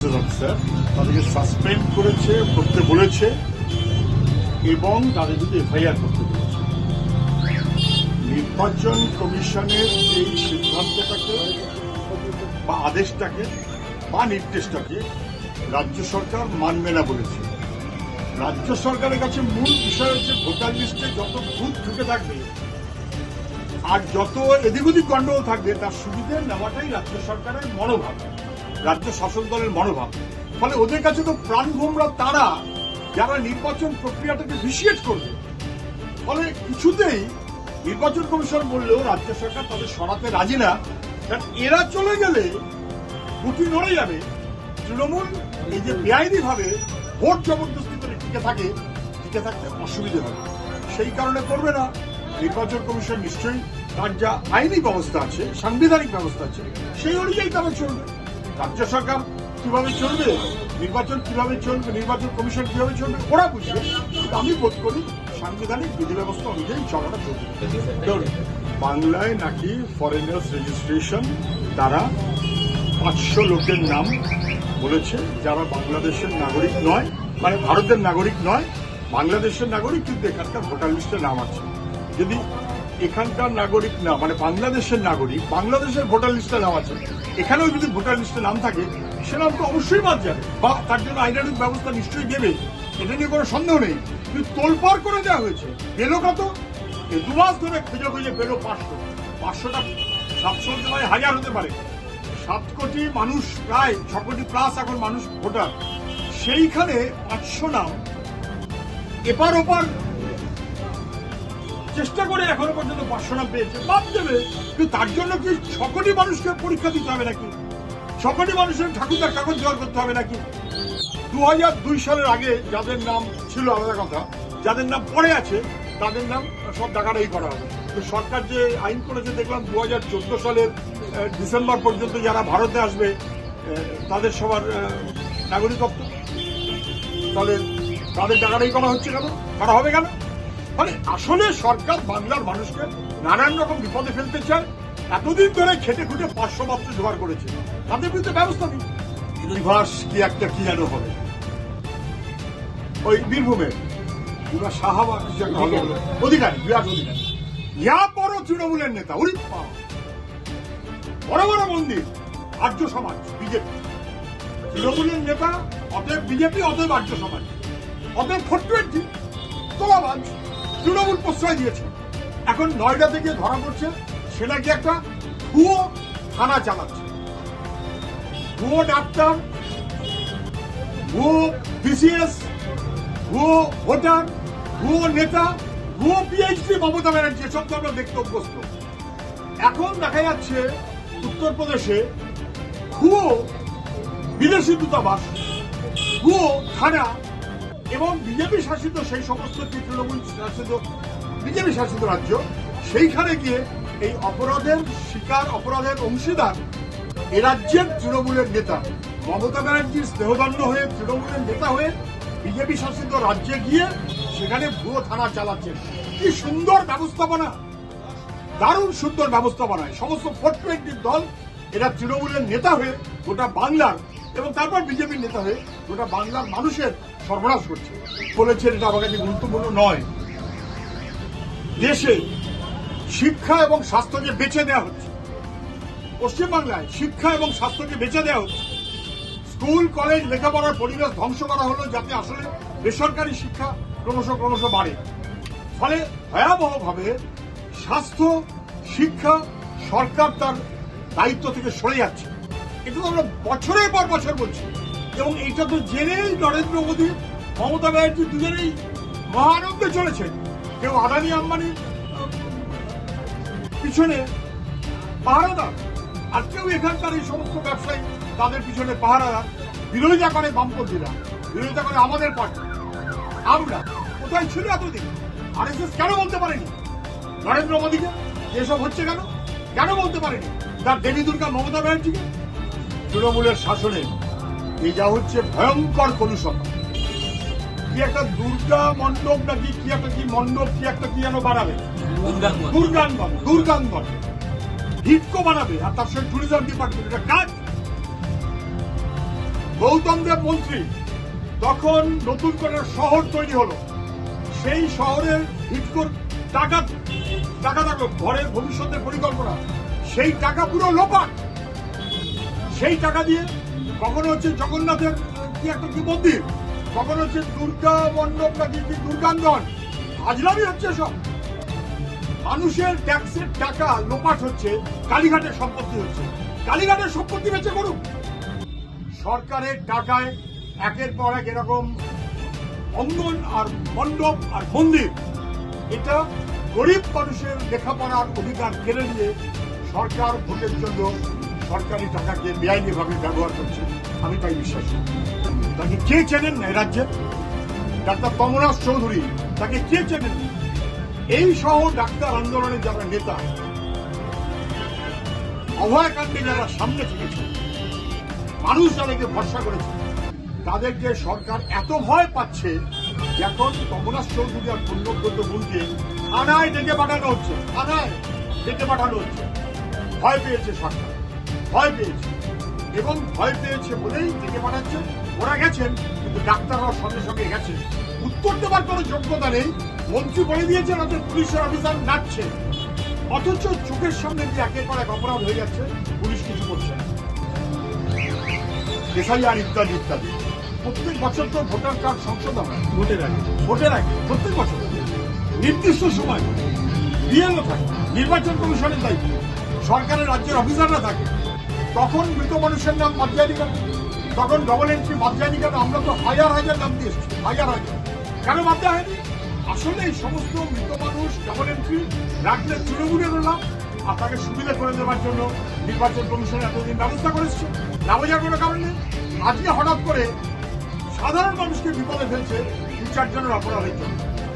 তাদেরকে সাসপেন্ড করেছে, করতে বলেছে এবং তাদের যদি এফআইআর করতে বলেছে। নির্বাচন কমিশনের এই সিদ্ধান্তটাকে বা আদেশটাকে বা নির্দেশটাকে রাজ্য সরকার মানবে না বলেছে। রাজ্য সরকারের কাছে মূল বিষয় হচ্ছে ভোটার লিস্টে যত ভূত ঢুকে থাকবে আর যত এদিক ওদিক গন্ডগোল থাকবে, তার সুবিধে নেওয়াটাই রাজ্য সরকারের মনোভাব। রাজ্য শাসক দলের মনোভাব। ফলে ওদের কাছে তো প্রাণভোমরা তারা যারা নির্বাচন প্রক্রিয়াটাকে ভিসিয়েট করবে। ফলে কিছুতেই নির্বাচন কমিশন বললেও রাজ্য সরকার তাদের সরাতে রাজি না। কারণ এরা চলে গেলে গুটি নড়ে যাবে। তৃণমূল এই যে বেআইনি ভাবে ভোট জবরদস্তি করে টিকে থাকে, টিকে থাকতে অসুবিধে হবে। সেই কারণে করবে না। নির্বাচন কমিশন নিশ্চয়ই তার যা আইনি ব্যবস্থা আছে, সাংবিধানিক ব্যবস্থা আছে, সেই অনুযায়ী তারা চলবে। রাজ্য সরকার কীভাবে চলবে, নির্বাচন কীভাবে চলবে, নির্বাচন কমিশন কীভাবে চলবে, ওরা বুঝবে। আমি বোধ করি সাংবিধানিক বিধি ব্যবস্থা অনুযায়ী চলাটা চলবে। বাংলায় নাকি ফরেনার্স রেজিস্ট্রেশন তারা পাঁচশো লোকের নাম বলেছে, যারা বাংলাদেশের নাগরিক নয় মানে ভারতের নাগরিক নয়, বাংলাদেশের নাগরিক, কিন্তু এখানকার ভোটার লিস্টে নাম আছে। যদি এখানকার নাগরিক না মানে বাংলাদেশের নাগরিক, বাংলাদেশের ভোটার লিস্টে নাম আছে, এখানেও যদি ভোটার লিস্টে নাম থাকে, সে নাম তো অবশ্যই বাদ যাবে। বা তার জন্য আইনানুক ব্যবস্থা নিশ্চয়ই দেবে এটা নিয়ে কোনো সন্দেহ নেই। কিন্তু তোলপাড় করে দেওয়া হয়েছে পেল কত? দু মাস ধরে খুঁজে খুঁজে পেল পাঁচশো। পাঁচশোটা সাতশো হতে পারে হাজার হতে পারে। সাত কোটি মানুষ প্রায়, ছ কোটি প্লাস এখন মানুষ ভোটার। সেইখানে পাঁচশো নাম, এপার ওপার চেষ্টা করে এখনও পর্যন্ত পাঁচশো পেয়েছে। বাদ দেবে কিন্তু তার জন্য কি সকলই মানুষকে পরীক্ষা দিতে হবে নাকি? সকলই মানুষের ঠাকুরদার কাগজ জোগাড় করতে হবে নাকি? দু হাজার দুই সালের আগে যাদের নাম ছিল আলাদা কথা, যাদের নাম পড়ে আছে, তাদের নাম সব ডাকাটাই করা হবে। তো সরকার যে আইন করেছে, দেখলাম দু হাজার চোদ্দ সালের ডিসেম্বর পর্যন্ত যারা ভারতে আসবে তাদের সবার নাগরিকত্ব। তাহলে তাদের টাকাটাই করা হচ্ছে কেন? করা হবে কেন? মানে আসলে সরকার বাংলার মানুষকে নানান রকম বিপদে ফেলতে চায়। এতদিন ধরে খেটে খুঁটে পাঁচশো মাত্র জোগাড় করেছে। তাদের বিরুদ্ধে ব্যবস্থা নেই বিভাস কি একটা কি যেন হবে। ওই বীরভূমে তৃণমূলের নেতা উরি বড় বড় মন্দির, আর্য সমাজ, বিজেপি। তৃণমূলের নেতা, অতএব বিজেপি, অতএব আর্য সমাজ। অতএব ফোর টোয়েন্টি তোলাবাজ। তৃণমূল প্রশ্রয় দিয়েছে। এখন নয়ডা থেকে ধরা পড়ছে সে নাকি একটা ভুয়ো থানা চালাচ্ছে। ভুয়ো ডাক্তার, ভুয়ো বিসিএস, ভুয়ো ভোটার, ভুয়ো নেতা, ভুয়ো পিএইচডি মমতা ব্যানার্জি, এসব তো আমরা দেখতে অভ্যস্ত। এখন দেখা যাচ্ছে উত্তরপ্রদেশে ভুয়ো বিদেশি দূতাবাস, ভুয়ো থানা এবং বিজেপি শাসিত সেই সমস্ত তৃণমূল শাসিত বিজেপি শাসিত রাজ্য, সেইখানে গিয়ে এই অপরাধের শিকার, অপরাধের অংশীদার এ রাজ্যের তৃণমূলের নেতা মমতা ব্যানার্জির স্নেহদণ্ড হয়ে তৃণমূলের নেতা হয়ে বিজেপি শাসিত রাজ্যে গিয়ে সেখানে ভুয়ো থানা চালাচ্ছেন কি সুন্দর ব্যবস্থাপনা! দারুণ সুন্দর ব্যবস্থাপনায় সমস্ত ফোর টোয়েন্টির দল এরা তৃণমূলের নেতা হয়ে গোটা বাংলার এবং তারপর বিজেপির নেতা হয়ে গোটা বাংলার মানুষের সর্বনাশ করছে। বলেছেন এটা আমার কাছে গুরুত্বপূর্ণ নয়। দেশে শিক্ষা এবং স্বাস্থ্যকে বেছে দেওয়া হচ্ছে। পশ্চিমবাংলায় শিক্ষা এবং স্বাস্থ্যকে বেছে দেওয়া হচ্ছে। স্কুল, কলেজ লেখাপড়ার পরিবেশ ধ্বংস করা হলো যাতে আসলে বেসরকারি শিক্ষা ক্রমশ ক্রমশ বাড়ে। ফলে ভয়াবহভাবে স্বাস্থ্য, শিক্ষা সরকার তার দায়িত্ব থেকে সরে যাচ্ছে। এটা তো আমরা বছরের পর বছর বলছি। এবং এইটা তো জেনেই নরেন্দ্র মোদী, মমতা ব্যানার্জি দুজনেই মহানন্দে চলেছেন কেউ আদানি আম্বানি পিছনে পাহারা পাহারাদার। আর কেউ এখানকার এই সমস্ত ব্যবসায়ী, তাদের পিছনে পাহারাদার। বিরোধিতা করে বামপন্থীরা, বিরোধিতা করে আমাদের পার্টি। আমরা কোথায় ছিল এতদিন? আর কেন বলতে পারেনি? নরেন্দ্র মোদীকে এসব হচ্ছে কেন? কেন বলতে পারেনি? তার দেবী দুর্গা মমতা ব্যানার্জিকে তৃণমূলের শাসনে এই যা হচ্ছে ভয়ঙ্কর কলুষণ। কি একটা দুর্গা মণ্ডপ নাকি কি একটা কি মণ্ডপ কি একটা কি যেন বানাবে? দুর্গাঙ্গন। দুর্গাঙ্গন হিটকো বানাবে আর তার সঙ্গে ট্যুরিজম ডিপার্টমেন্ট এটা কাজ। গৌতম দেব মন্ত্রী তখন নতুন করে শহর তৈরি হলো। সেই শহরের হিটকোর টাকা টাকা থাকল, ঘরের ভবিষ্যতের পরিকল্পনা। সেই টাকা পুরো লোপাট। সেই টাকা দিয়ে কখনো হচ্ছে জগন্নাথের কি একটা কি মন্দির, কখনো হচ্ছে দুর্গা মণ্ডপ নাকি কি দুর্গাঙ্গন। আজলামি হচ্ছে সব। মানুষের ট্যাক্সের টাকা লোপাট হচ্ছে, কালীঘাটের সম্পত্তি হচ্ছে। কালীঘাটের সম্পত্তি বেঁচে করুক সরকারের টাকায় একের পর এক এরকম অঙ্গন আর মণ্ডপ আর মন্দির। এটা গরিব মানুষের লেখাপড়ার অধিকার কেড়ে নিয়ে সরকার ভোটের জন্য সরকারি টাকাকে বেআইনিভাবে ব্যবহার করছে। আমি তাই বিশ্বাস করি। তাকে কে চেনেন না রাজ্যে ডাক্তার কমলাস চৌধুরী, তাকে কে চেনেন? এই সহ ডাক্তার আন্দোলনের যারা নেতা অভয়কাণ্ডে যারা সামনে থেকেছে, মানুষ যাদেরকে ভরসা করেছে, তাদেরকে সরকার এত ভয় পাচ্ছে এখন কমলাস চৌধুরী আর পুণ্যব্রত গুণকে থানায় ডেকে পাঠানো হচ্ছে? থানায় ডেকে পাঠানো হচ্ছে। ভয় পেয়েছে সরকার। ভয় পেয়েছে। এবং ভয় পেয়েছে বলেই ডেকে পাঠাচ্ছে। ওরা গেছেন, কিন্তু ডাক্তাররাও সঙ্গে সঙ্গে গেছে। উত্তর দেওয়ার কোনো যোগ্যতা নেই। মন্ত্রী বলে দিয়েছেন, ওদের পুলিশের অফিসার নাচছে। অথচ চোখের সামনে যে একের পর এক অপরাধ হয়ে যাচ্ছে। পুলিশ কিছু করছে না। এসআইআর ইত্যাদি ইত্যাদি। প্রত্যেক বছর তো ভোটার কার্ড সংশোধন হয়। ভোটের আগে। ভোটের আগে, প্রত্যেক বছর। নির্দিষ্ট সময়। বিএলও থাকে। নির্বাচন কমিশনের দায়িত্ব। সরকারের রাজ্যের অফিসাররা থাকে। তখন মৃত মানুষের নাম কেন তখন ডবল এন্ট্রি কেন আমরা তো হাজার হাজার নাম দিয়ে হাজার হাজার। কেন বাদ হয়নি? আসলে এই সমস্ত মৃত মানুষ ডবল এন্ট্রি রাখলে তৃণমূলের নাম আপনাকে সুবিধা করে দেওয়ার জন্য নির্বাচন কমিশন এতদিন ব্যবস্থা করেছে। না বোঝার কোনো কারণ নেই। আজকে হঠাৎ করে সাধারণ মানুষকে বিপদে ফেলছে দু চারজনের অপরাধের জন্য।